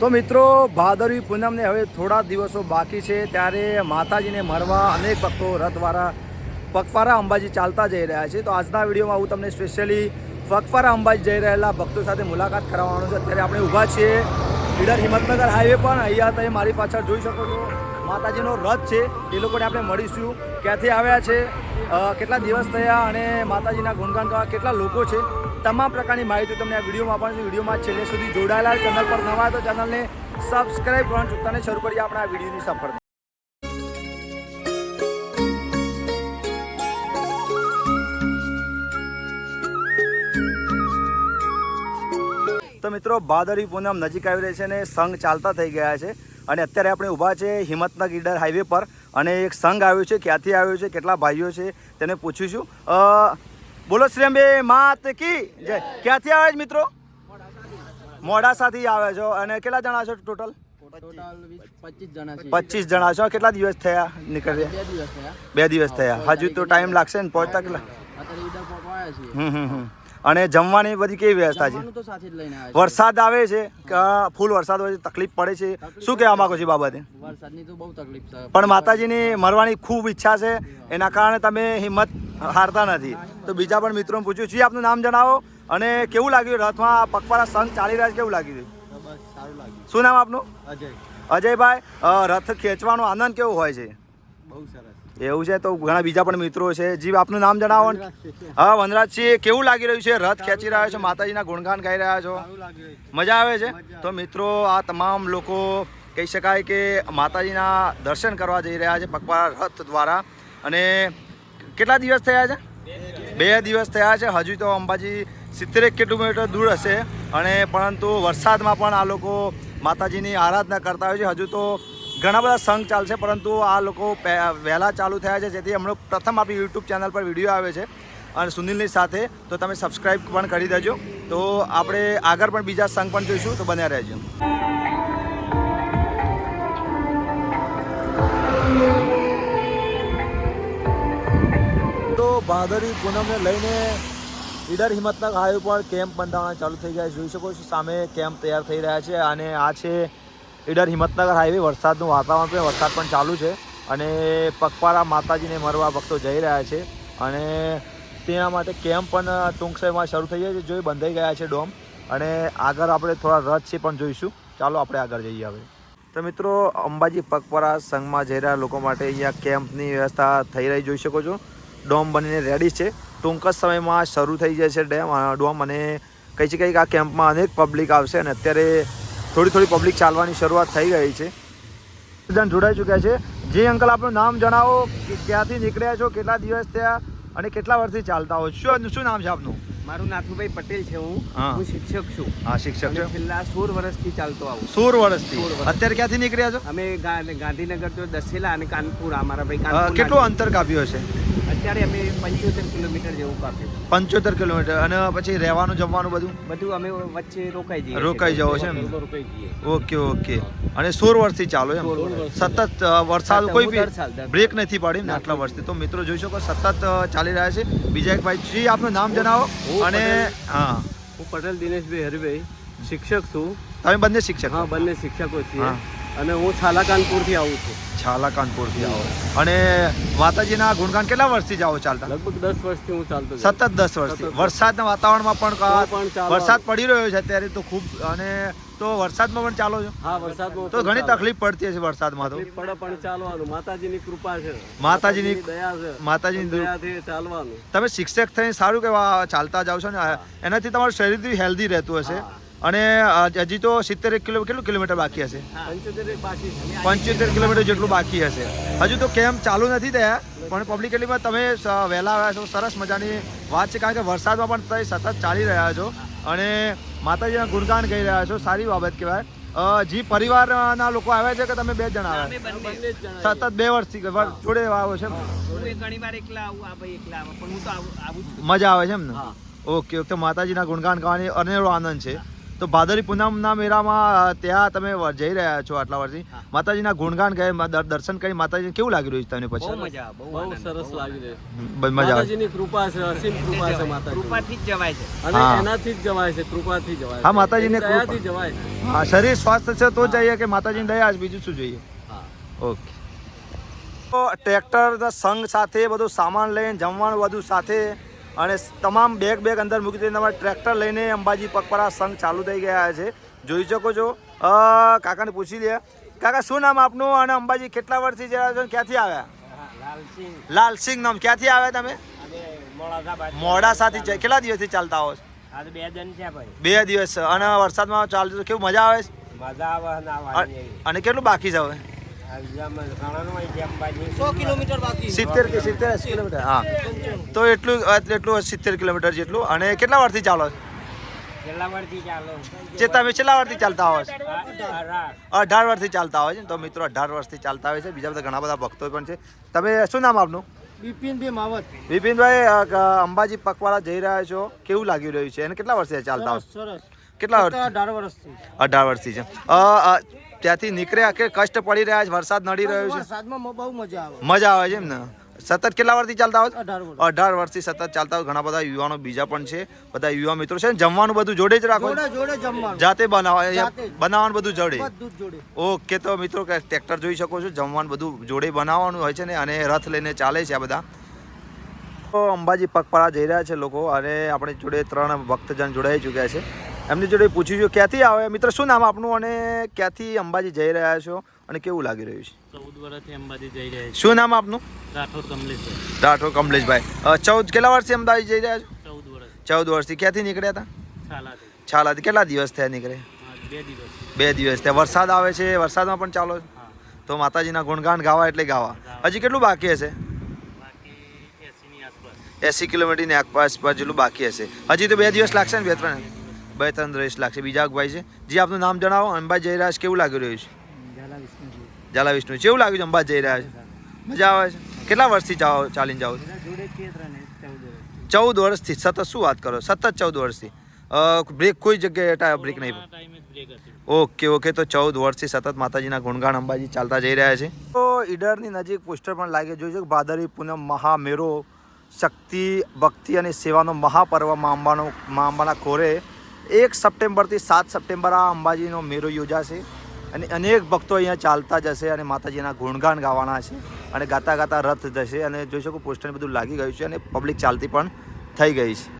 તો મિત્રો, ભાદરવી પૂનમને હવે થોડા દિવસો બાકી છે, ત્યારે માતાજીને મરવા અનેક ભક્તો રથવાળા પગફારા અંબાજી ચાલતા જઈ રહ્યા છે. તો આજના વિડીયોમાં હું તમને સ્પેશિયલી પગફારા અંબાજી જઈ રહેલા ભક્તો સાથે મુલાકાત કરાવવાનો છે. અત્યારે આપણે ઊભા છીએ ઈડર હિંમતનગર હાઈવે પણ અહીંયા તમે મારી પાછળ જોઈ શકો છો, માતાજીનો રથ છે. એ લોકોને આપણે મળીશું. ક્યાંથી આવ્યા છે કેટલા દિવસ થયા અને માતાજીના ગુણગાન કરવા કેટલા લોકો છે તમામ પ્રકારની માહિતી તમને આ વિડીયોમાં આપવાની વિડીયોમાં છેલ્લે સુધી જોડાયેલા ચેનલ પર નવા તો ચેનલને સબસ્ક્રાઇબ કરવાનું ચૂકતાને શરૂ કરીએ આપણે આ વિડીયોની સફળતા. તો મિત્રો, ભાદરવી પૂનમ નજીક આવી રહી છે અને સંઘ ચાલતા થઈ ગયા છે. અને અત્યારે આપણે ઊભા છે હિંમતનગર ઈડર હાઈવે પર. અને એક સંઘ આવ્યો છે, ક્યાંથી આવ્યો છે, કેટલા ભાઈઓ છે, તેને પૂછીશું. બોલો શ્રી અંબે માત કી જય. ક્યાંથી આવે છે મિત્રો? મોડાસાથી આવે છો. અને કેટલા જણા છો ટોટલ પચીસ જણા છે. કેટલા દિવસ થયા નીકળ્યા? બે દિવસ થયા. હજુ તો ટાઈમ લાગશે ને પહોંચતા કેટલા? હમ હમ હમ. અને જમવાની બધી કેવી વ્યવસ્થા છે. વરસાદ આવે છે ફૂલ વરસાદ હોય છે તકલીફ પડે છે? શું કહેવા માંગો છો બાબતે? પણ માતાજીની મરવાની ખૂબ ઈચ્છા છે એના કારણે તમે હિંમત હારતા નથી. તો બીજા પણ મિત્રોને પૂછ્યું છે આપનું નામ જણાવો અને કેવું લાગ્યું? રથમાં પગપાળા સંત ચાલી રહ્યા છે કેવું લાગ્યું? શું નામ આપનું? અજય અજયભાઈ રથ ખેંચવાનો આનંદ કેવો હોય છે? બહુ સરસ. એવું છે? તો ઘણા બીજા પણ મિત્રો છે. જી આપનું નામ જણાવો. હા વનરાજસિંહ કેવું લાગી રહ્યું છે? રથ ખેંચી રહ્યા છો? માતાજીના ગુણગાન ગાઈ રહ્યા છો? મજા આવે છે? તો મિત્રો આ તમામ લોકો કહી શકાય કે માતાજીના દર્શન કરવા જઈ રહ્યા છે પગપાળા રથ દ્વારા. અને કેટલા દિવસ થયા છે? બે દિવસ થયા છે. હજુ તો અંબાજી સિત્તેર કિલોમીટર દૂર હશે. અને પરંતુ વરસાદમાં પણ આ લોકો માતાજીની આરાધના કરતા હોય છે. હજુ તો ઘણા બધા સંઘ ચાલશે, પરંતુ આ લોકો વહેલા ચાલુ થયા છે, જેથી હમણાં પ્રથમ આપણી યુટ્યુબ ચેનલ પર વીડિયો આવે છે. અને સુનિલની સાથે, તો તમે સબસ્ક્રાઈબ પણ કરી દેજો. તો આપણે આગળ પણ બીજા સંઘ પણ જોઈશું, તો બન્યા રહેજો. તો ભાદરી પૂનમને લઈને ઈડર હિંમતનગર હાઈવે પર કેમ્પ બંધાવવાના ચાલુ થઈ ગયા જોઈ શકો છો, સામે કેમ્પ તૈયાર થઈ રહ્યા છે. અને આ છે ઈડર હિંમતનગર હાઈવે વરસાદનું વાતાવરણ છે વરસાદ પણ ચાલુ છે. અને પગપાળા માતાજીને મરવા ભક્તો જઈ રહ્યા છે. અને તેના માટે કેમ્પ પણ ટૂંક સમયમાં શરૂ થઈ જાય છે. જોઈ બંધાઈ ગયા છે ડોમ. અને આગળ આપણે થોડા રથ છે પણ જોઈશું. ચાલો આપણે આગળ જઈએ હવે. તો મિત્રો, અંબાજી પગપાળા સંઘમાં જઈ રહ્યા લોકો માટે અહીંયા કેમ્પની વ્યવસ્થા થઈ રહી, જોઈ શકો છો. ડોમ બનીને રેડી છે. ટૂંક જ સમયમાં શરૂ થઈ જશે ડેમ ડોમ. અને કહી શકાય કે આ કેમ્પમાં અનેક પબ્લિક આવશે. અને અત્યારે થોડી થોડી પબ્લિક ચાલવાની શરૂઆત થઈ ગઈ છે. બધા જોડાઈ ચૂક્યા છે. જે અંકલ આપનું નામ જણાવો. કે ક્યાંથી નીકળ્યા છો? કેટલા દિવસ થયા? અને કેટલા વર્ષથી ચાલતા હો શું શું નામ છે આપનું? મારું નાથુભાઈ પટેલ છે હું. હું. શિક્ષક છું. હા શિક્ષક છું. છેલ્લા સોળ વર્ષથી ચાલતો આવું સોળ વર્ષથી? અત્યારે ક્યાંથી નીકળ્યા છો? અમે ગાંધીનગર તો દસેલા અને કાનપુર અમારા ભાઈ કેટલો કેટલું અંતર કાપ્યું હશે? અત્યારે અમે પંચોતેર કિલોમીટર જેવું કાપ્યું. પંચોતેર કિલોમીટર. અને પછી રહેવાનું જમવાનું બધું? બધું અમે વચ્ચે રોકાઈ જઈએ. રોકાઈ જવો છે એમ? Okay okay. અને સોળ વર્ષથી ચાલો એમ. સતત વરસાદ કોઈ દર બ્રેક નથી પાડી ને આટલા વર્ષથી. તો મિત્રો જોઈ શકો સતત ચાલી રહ્યા છે. બીજા એક ભાઈ શ્રી આપનું નામ જણાવો. અને હા. હું પટેલ દિનેશભાઈ હરિભાઈ શિક્ષક છું. તમે બંને શિક્ષક હા બંને શિક્ષકો છીએ. અને હું છાલાકાનપુરથી આવું છું. છાલાકાનપુરથી આવો. અને માતાજીના ગુણગાન કેટલા વર્ષથી જાઓ ચાલતા? લગભગ દસ વર્ષથી હું ચાલતો સતત દસ વર્ષથી. વરસાદના વાતાવરણમાં પણ. વરસાદ પડી રહ્યો છે અત્યારે તો ખૂબ અને તો વરસાદમાં પણ ચાલો છો? હા વરસાદમાં તો ઘણી તકલીફ પડતી હશે વરસાદમાં તો. પડે પણ ચાલવાનું. માતાજીની કૃપા છે. માતાજીની દયા છે. માતાજીની દયાથી ચાલવાનું. તમે શિક્ષક થઈને સારું કે ચાલતા જાવ છો ને? એનાથી તમારું શરીર હેલ્ધી રહેતું હશે. અને હજી તો સિત્તેર કિલો કેટલું કિલોમીટર બાકી હશે? પંચોતેર કિલોમીટર જેટલું બાકી હશે. હજુ તો કેમ્પ ચાલુ નથી થયા પણ પબ્લિક એટલીમાં તમે વહેલા આવ્યા છો સરસ મજાની વાત છે કારણ કે વરસાદમાં પણ તમે સતત ચાલી રહ્યા છો અને માતાજીના ગુણગાન ગાઈ રહ્યા છો સારી બાબત કહેવાય. જી પરિવારના લોકો આવ્યા છે કે તમે બે જણા આવ્યા? સતત બે વર્ષથી વર- જોડે આવો છું મજા આવે છે એમ ને? ઓકે ઓકે માતાજીના ગુણગાન ગાવાની અનેરો આનંદ છે. તો ભાદરી પૂનમના મેળામાં ત્યાં તમે જઈ રહ્યા છો આટલા વર્ષથી. માતાજીના ગુણગાન ગાય દર્શન કરી માતાજી કેવું લાગી રહ્યું છે તમને બહુ પછી મજા બહુ સરસ લાગી રહ્યું મજા માતાજીની કૃપા છે અસીમ કૃપા છે માતાજી કૃપાથી જ જવાય છે. અને એનાથી જ જવાય છે કૃપાથી જવાય હા, માતાજીને કૃપાથી જવાય છે. હા શરીર સ્વાસ્થ્ય છે તો જઈએ કે માતાજીની દયા છે, બીજું શું જોઈએ? હા. ઓકે. તો ટ્રેક્ટર સંઘ સાથે બધું સામાન લઈને જમવાનું બધું સાથે અને તમામ બેગ બેગ અંદર મૂકી દઈને તમારે ટ્રેક્ટર લઈને અંબાજી પગપરા સંઘ ચાલુ થઈ ગયા છે. જોઈ શકો છો. કાકાને પૂછી લે. કાકા શું નામ આપનું અને અંબાજી કેટલા વર્ષથી જયા છો ક્યાંથી આવ્યા? લાલસિંહ નામ. ક્યાંથી આવ્યા તમે? મોડાસાથી જ- કેટલા દિવસથી ચાલતા આવો છો? બે દિવસ. અને વરસાદમાં ચાલતું તો કેવું મજા આવે છે? અને કેટલું બાકી છે હવે? સિત્તેર કે સિત્તેર એંસી કિલોમીટર હા. તો એટલું એટલે સિત્તેર કિલોમીટર જેટલું. અને કેટલા વર્ષથી ચાલો? જે તમે છેલ્લા વર્ષથી ચાલતા છો? અઢાર. વર્ષથી ચાલતા હોય છે તો મિત્રો અઢાર વર્ષથી ચાલતા હોય છે. બીજા બધા ઘણા બધા ભક્તો પણ છે. તમે શું નામ આપનું? બિપિનભાઈ માવત. વિપિનભાઈ અંબાજી પકવાડા જઈ રહ્યા છો. કેવું લાગી રહ્યું છે? અને કેટલા વર્ષથી ચાલતા હોય? સરસ કેટલા વર્ષ અઢાર વર્ષથી. અઢાર વર્ષથી છે. ત્યાંથી નીકળ્યા કે કષ્ટ પડી રહ્યા છે વરસાદ નડી રહ્યો છે? વરસાદમાં બહુ મજા આવે. મજા આવે છે એમ ને? સતત કેટલા વર્ષથી ચાલતા હોય અઢાર વર્ષથી સતત ચાલતા હોય ઘણા બધા યુવાનો બીજા પણ છે. બધા યુવા મિત્રો છે જમવાનું બધું જોડે જ રાખો જાતે બનાવવા બનાવવાનું બધું જોડે. ઓકે તો મિત્રો કે ટ્રેક્ટર જોઈ શકો છો. જમવાનું બધું જોડે બનાવવાનું હોય છે ને અને રથ લઈને ચાલે છે આ બધા. તો અંબાજી પગપાળા જઈ રહ્યા છે લોકો અને આપણે જોડે ત્રણ ભક્તજન જોડાઈ ચૂક્યા છે. એમની જોડે પૂછ્યું છું ક્યાંથી આવે મિત્ર શું નામ આપનું અને ક્યાંથી અંબાજી જઈ રહ્યા છો અને કેવું લાગી રહ્યું છે? ચૌદ વર્ષથી અંબાજી જઈ રહ્યા છે. શું નામ આપનું? રાઠોડ કમલેશભાઈ. રાઠોડ કમલેશભાઈ. ચૌદ કેટલા વર્ષથી અમદાવાદ જઈ રહ્યા છો? ચૌદ વર્ષ ચૌદ વર્ષથી. ક્યાંથી નીકળ્યા હતા? છાલાથી. કેટલા દિવસ થયા નીકળે? બે દિવસ. બે દિવસ થયા. વરસાદ આવે છે વરસાદમાં પણ ચાલો તો માતાજીના ગુણગાન ગાવા એટલે ગાવા. હજી કેટલું બાકી હશે? એસી કિલોમીટરની આસપાસ જેટલું બાકી હશે. હજી તો બે દિવસ લાગશે ને બે ત્રણ. બે ત્રણ રેસ લાગશે. બીજા ભાઈ છે. જી આપનું નામ જણાવો. અંબા જઈ રહ્યા છે. કેવું લાગી રહ્યું છે? ઝાલા વિષ્ણુ કેવું લાગ્યું છે? અંબા જઈ રહ્યા છે? મજા આવે છે? કેટલા વર્ષથી જાઓ ચાલીને જાઓ ચૌદ વર્ષથી. સતત શું વાત કરો? સતત ચૌદ વર્ષથી. બ્રેક કોઈ જગ્યાએ ટા- બ્રેક નહીં. Okay okay. તો ચૌદ વર્ષથી સતત માતાજીના ગુણગાન અંબાજી ચાલતા જઈ રહ્યા છે. તો ઈડરની નજીક પોસ્ટર પણ લાગે જોયું છે કે ભાદરવી પૂનમ મહામેરો શક્તિ ભક્તિ અને સેવાનો મહાપર્વ મા અંબાનો મા અંબાના ખોરે એક સપ્ટેમ્બરથી સાત સપ્ટેમ્બર આ અંબાજીનો મેળો યોજાશે અને અનેક ભક્તો અહીંયા ચાલતા જશે અને માતાજીના ગુણગાન ગાવાના છે અને ગાતા ગાતા રથ જશે અને જોઈ શકો પોસ્ટર બધું લાગી ગયું છે અને પબ્લિક ચાલતી પણ થઈ ગઈ છે.